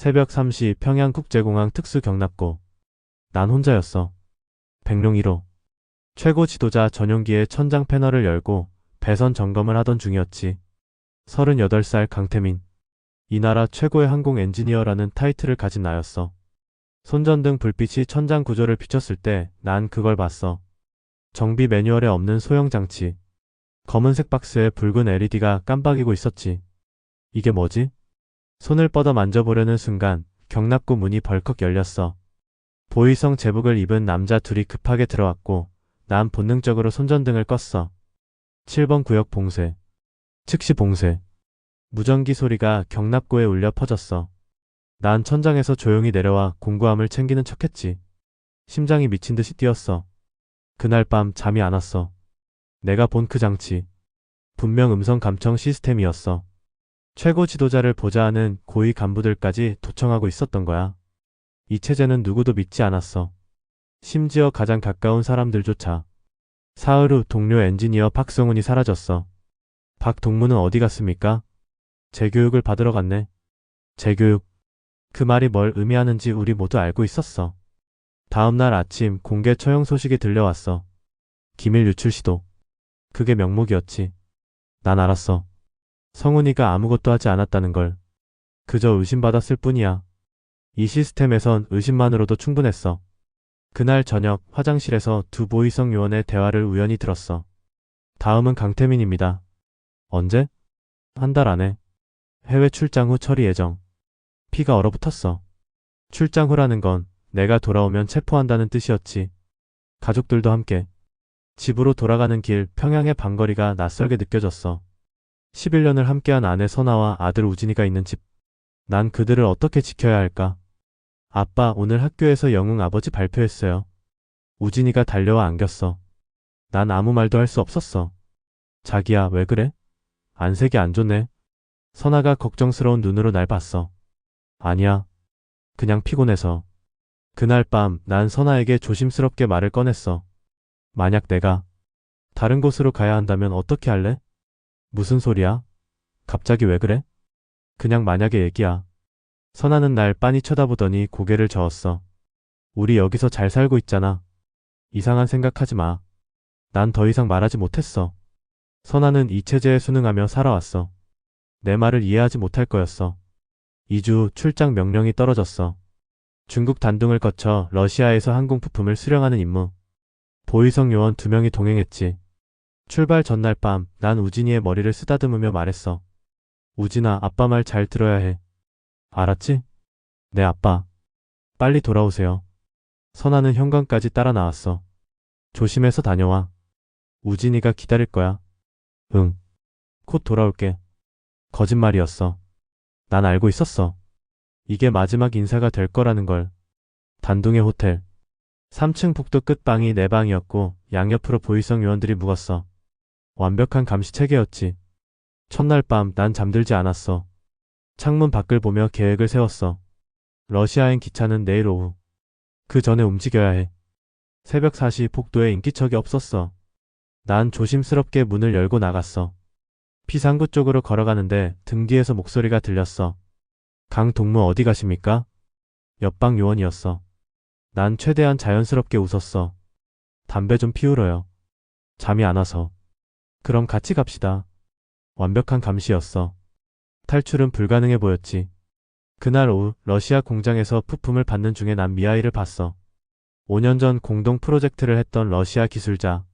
새벽 3시 평양국제공항 특수 경납고. 난 혼자였어. 백룡 1호. 최고 지도자 전용기의 천장 패널을 열고 배선 점검을 하던 중이었지. 38살 강태민. 이 나라 최고의 항공 엔지니어라는 타이틀을 가진 나였어. 손전등 불빛이 천장 구조를 비췄을 때 난 그걸 봤어. 정비 매뉴얼에 없는 소형 장치. 검은색 박스에 붉은 LED가 깜빡이고 있었지. 이게 뭐지? 손을 뻗어 만져보려는 순간 경납고 문이 벌컥 열렸어. 보이성 제복을 입은 남자 둘이 급하게 들어왔고 난 본능적으로 손전등을 껐어. 7번 구역 봉쇄. 즉시 봉쇄. 무전기 소리가 경납고에 울려 퍼졌어. 난 천장에서 조용히 내려와 공구함을 챙기는 척했지. 심장이 미친 듯이 뛰었어. 그날 밤 잠이 안 왔어. 내가 본 그 장치. 분명 음성 감청 시스템이었어. 최고 지도자를 보좌하는 고위 간부들까지 도청하고 있었던 거야. 이 체제는 누구도 믿지 않았어. 심지어 가장 가까운 사람들조차. 사흘 후 동료 엔지니어 박성훈이 사라졌어. 박 동무는 어디 갔습니까? 재교육을 받으러 갔네. 재교육. 그 말이 뭘 의미하는지 우리 모두 알고 있었어. 다음 날 아침 공개 처형 소식이 들려왔어. 기밀 유출 시도. 그게 명목이었지. 난 알았어. 성훈이가 아무것도 하지 않았다는 걸. 그저 의심받았을 뿐이야. 이 시스템에선 의심만으로도 충분했어. 그날 저녁 화장실에서 두 보이성 요원의 대화를 우연히 들었어. 다음은 강태민입니다. 언제? 한 달 안에. 해외 출장 후 처리 예정. 피가 얼어붙었어. 출장 후라는 건 내가 돌아오면 체포한다는 뜻이었지. 가족들도 함께. 집으로 돌아가는 길 평양의 방거리가 낯설게 느껴졌어. 11년을 함께한 아내 선아와 아들 우진이가 있는 집. 난 그들을 어떻게 지켜야 할까? 아빠 오늘 학교에서 영웅 아버지 발표했어요. 우진이가 달려와 안겼어. 난 아무 말도 할 수 없었어. 자기야 왜 그래? 안색이 안 좋네. 선아가 걱정스러운 눈으로 날 봤어. 아니야. 그냥 피곤해서. 그날 밤 난 선아에게 조심스럽게 말을 꺼냈어. 만약 내가 다른 곳으로 가야 한다면 어떻게 할래? 무슨 소리야? 갑자기 왜 그래? 그냥 만약의 얘기야. 선아는 날 빤히 쳐다보더니 고개를 저었어. 우리 여기서 잘 살고 있잖아. 이상한 생각하지 마. 난 더 이상 말하지 못했어. 선아는 이 체제에 순응하며 살아왔어. 내 말을 이해하지 못할 거였어. 2주 출장 명령이 떨어졌어. 중국 단둥을 거쳐 러시아에서 항공 부품을 수령하는 임무. 보이성 요원 두 명이 동행했지. 출발 전날 밤, 난 우진이의 머리를 쓰다듬으며 말했어. 우진아, 아빠 말 잘 들어야 해. 알았지? 네, 아빠. 빨리 돌아오세요. 선아는 현관까지 따라 나왔어. 조심해서 다녀와. 우진이가 기다릴 거야. 응. 곧 돌아올게. 거짓말이었어. 난 알고 있었어. 이게 마지막 인사가 될 거라는 걸. 단둥의 호텔. 3층 복도 끝방이 내 방이었고 양옆으로 보이성 요원들이 묵었어. 완벽한 감시 체계였지. 첫날 밤 난 잠들지 않았어. 창문 밖을 보며 계획을 세웠어. 러시아행 기차는 내일 오후. 그 전에 움직여야 해. 새벽 4시 복도에 인기척이 없었어. 난 조심스럽게 문을 열고 나갔어. 피상구 쪽으로 걸어가는데 등 뒤에서 목소리가 들렸어. 강 동무 어디 가십니까? 옆방 요원이었어. 난 최대한 자연스럽게 웃었어. 담배 좀 피우러요. 잠이 안 와서. 그럼 같이 갑시다. 완벽한 감시였어. 탈출은 불가능해 보였지. 그날 오후 러시아 공장에서 부품을 받는 중에 난 미아이를 봤어. 5년 전 공동 프로젝트를 했던 러시아 기술자.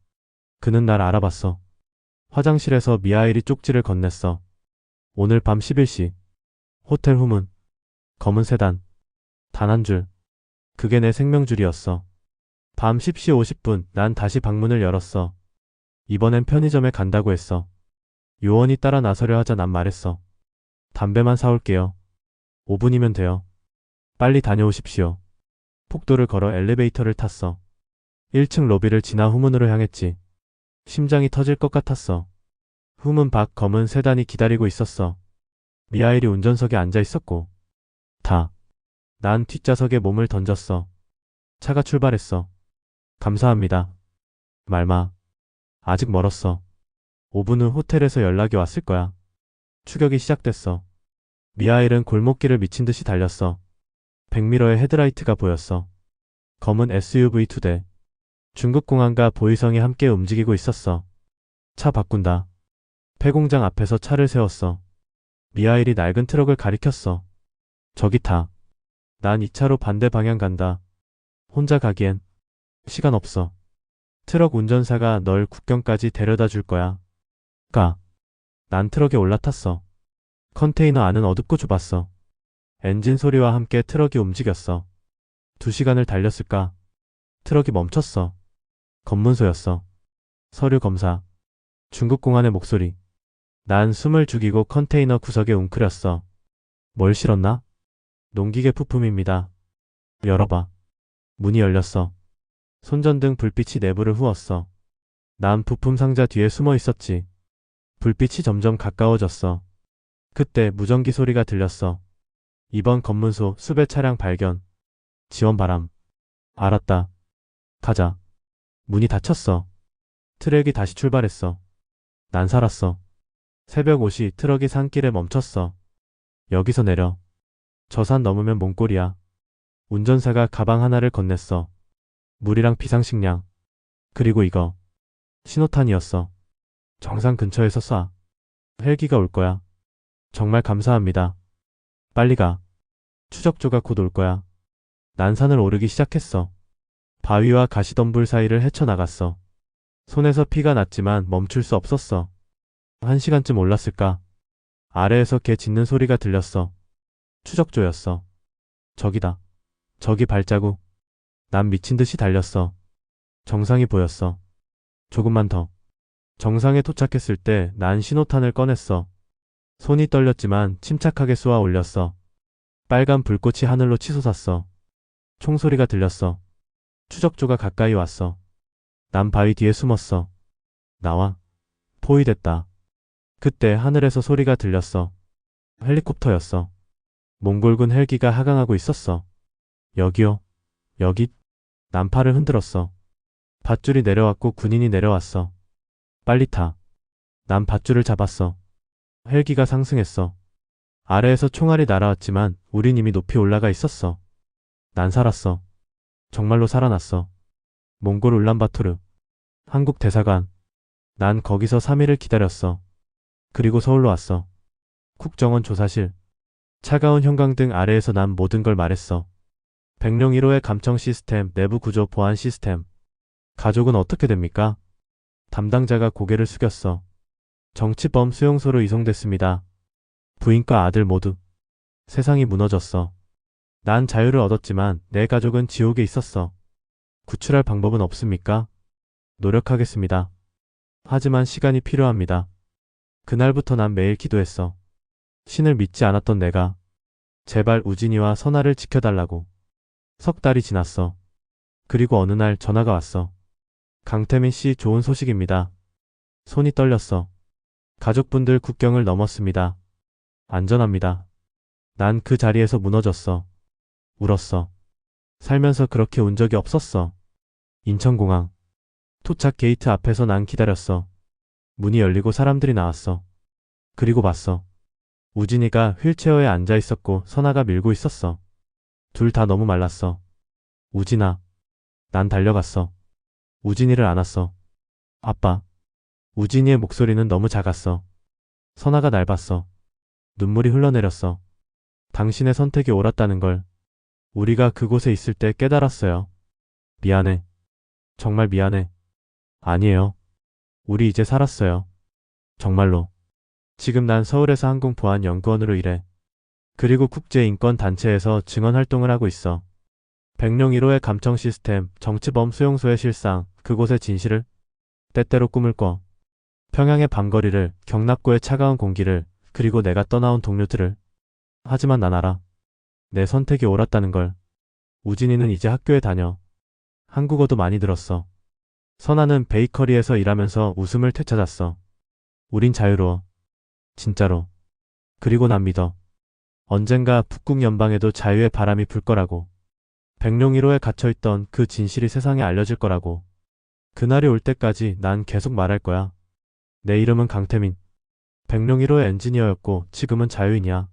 그는 날 알아봤어. 화장실에서 미하일이 쪽지를 건넸어. 오늘 밤 11시. 호텔 후문. 검은 세단. 단 한 줄. 그게 내 생명줄이었어. 밤 10시 50분 난 다시 방문을 열었어. 이번엔 편의점에 간다고 했어. 요원이 따라 나서려 하자 난 말했어. 담배만 사올게요. 5분이면 돼요. 빨리 다녀오십시오. 폭도를 걸어 엘리베이터를 탔어. 1층 로비를 지나 후문으로 향했지. 심장이 터질 것 같았어. 후문 밖 검은 세단이 기다리고 있었어. 미하일이 운전석에 앉아 있었고. 다. 난 뒷좌석에 몸을 던졌어. 차가 출발했어. 감사합니다. 말마. 아직 멀었어. 5분 후 호텔에서 연락이 왔을 거야. 추격이 시작됐어. 미하일은 골목길을 미친 듯이 달렸어. 백미러의 헤드라이트가 보였어. 검은 SUV 두 대. 중국공항과 보이성이 함께 움직이고 있었어. 차 바꾼다. 폐공장 앞에서 차를 세웠어. 미하일이 낡은 트럭을 가리켰어. 저기 타. 난 이 차로 반대 방향 간다. 혼자 가기엔 시간 없어. 트럭 운전사가 널 국경까지 데려다 줄 거야. 가. 난 트럭에 올라탔어. 컨테이너 안은 어둡고 좁았어. 엔진 소리와 함께 트럭이 움직였어. 두 시간을 달렸을까? 트럭이 멈췄어. 검문소였어. 서류 검사. 중국 공안의 목소리. 난 숨을 죽이고 컨테이너 구석에 웅크렸어. 뭘 실었나? 농기계 부품입니다. 열어봐. 문이 열렸어. 손전등 불빛이 내부를 후었어. 난 부품 상자 뒤에 숨어 있었지. 불빛이 점점 가까워졌어. 그때 무전기 소리가 들렸어. 이번 검문소 수배 차량 발견. 지원 바람. 알았다. 가자. 문이 닫혔어. 트랙이 다시 출발했어. 난 살았어. 새벽 5시 트럭이 산길에 멈췄어. 여기서 내려. 저 산 넘으면 몽골이야. 운전사가 가방 하나를 건넸어. 물이랑 비상식량. 그리고 이거. 신호탄이었어. 정상 근처에서 쏴. 헬기가 올 거야. 정말 감사합니다. 빨리 가. 추적조가 곧 올 거야. 난 산을 오르기 시작했어. 바위와 가시덤불 사이를 헤쳐나갔어. 손에서 피가 났지만 멈출 수 없었어. 한 시간쯤 올랐을까? 아래에서 개 짖는 소리가 들렸어. 추적조였어. 저기다. 저기 발자국. 난 미친 듯이 달렸어. 정상이 보였어. 조금만 더. 정상에 도착했을 때 난 신호탄을 꺼냈어. 손이 떨렸지만 침착하게 쏘아 올렸어. 빨간 불꽃이 하늘로 치솟았어. 총소리가 들렸어. 추적조가 가까이 왔어. 난 바위 뒤에 숨었어. 나와. 포위됐다. 그때 하늘에서 소리가 들렸어. 헬리콥터였어. 몽골군 헬기가 하강하고 있었어. 여기요. 여기. 난 팔을 흔들었어. 밧줄이 내려왔고 군인이 내려왔어. 빨리 타. 난 밧줄을 잡았어. 헬기가 상승했어. 아래에서 총알이 날아왔지만 우린 이미 높이 올라가 있었어. 난 살았어. 정말로 살아났어. 몽골 울란바토르. 한국 대사관. 난 거기서 3일을 기다렸어. 그리고 서울로 왔어. 국정원 조사실. 차가운 형광등 아래에서 난 모든 걸 말했어. 백령 1호의 감청 시스템, 내부 구조 보안 시스템. 가족은 어떻게 됩니까? 담당자가 고개를 숙였어. 정치범 수용소로 이송됐습니다. 부인과 아들 모두. 세상이 무너졌어. 난 자유를 얻었지만 내 가족은 지옥에 있었어. 구출할 방법은 없습니까? 노력하겠습니다. 하지만 시간이 필요합니다. 그날부터 난 매일 기도했어. 신을 믿지 않았던 내가 제발 우진이와 선아를 지켜달라고. 석 달이 지났어. 그리고 어느 날 전화가 왔어. 강태민 씨 좋은 소식입니다. 손이 떨렸어. 가족분들 국경을 넘었습니다. 안전합니다. 난 그 자리에서 무너졌어. 울었어. 살면서 그렇게 운 적이 없었어. 인천공항. 도착 게이트 앞에서 난 기다렸어. 문이 열리고 사람들이 나왔어. 그리고 봤어. 우진이가 휠체어에 앉아 있었고 선아가 밀고 있었어. 둘 다 너무 말랐어. 우진아. 난 달려갔어. 우진이를 안았어. 아빠. 우진이의 목소리는 너무 작았어. 선아가 날 봤어. 눈물이 흘러내렸어. 당신의 선택이 옳았다는 걸 우리가 그곳에 있을 때 깨달았어요. 미안해. 정말 미안해. 아니에요. 우리 이제 살았어요. 정말로. 지금 난 서울에서 항공보안연구원으로 일해. 그리고 국제인권단체에서 증언 활동을 하고 있어. 백령 1호의 감청 시스템, 정치범 수용소의 실상, 그곳의 진실을 때때로 꿈을 꿔. 평양의 밤거리를, 경납고의 차가운 공기를, 그리고 내가 떠나온 동료들을. 하지만 난 알아. 내 선택이 옳았다는 걸. 우진이는 이제 학교에 다녀. 한국어도 많이 들었어. 선아는 베이커리에서 일하면서 웃음을 되찾았어. 우린 자유로워. 진짜로. 그리고 난 믿어. 언젠가 북극 연방에도 자유의 바람이 불 거라고. 백룡 1호에 갇혀있던 그 진실이 세상에 알려질 거라고. 그날이 올 때까지 난 계속 말할 거야. 내 이름은 강태민. 백룡 1호의 엔지니어였고 지금은 자유인이야.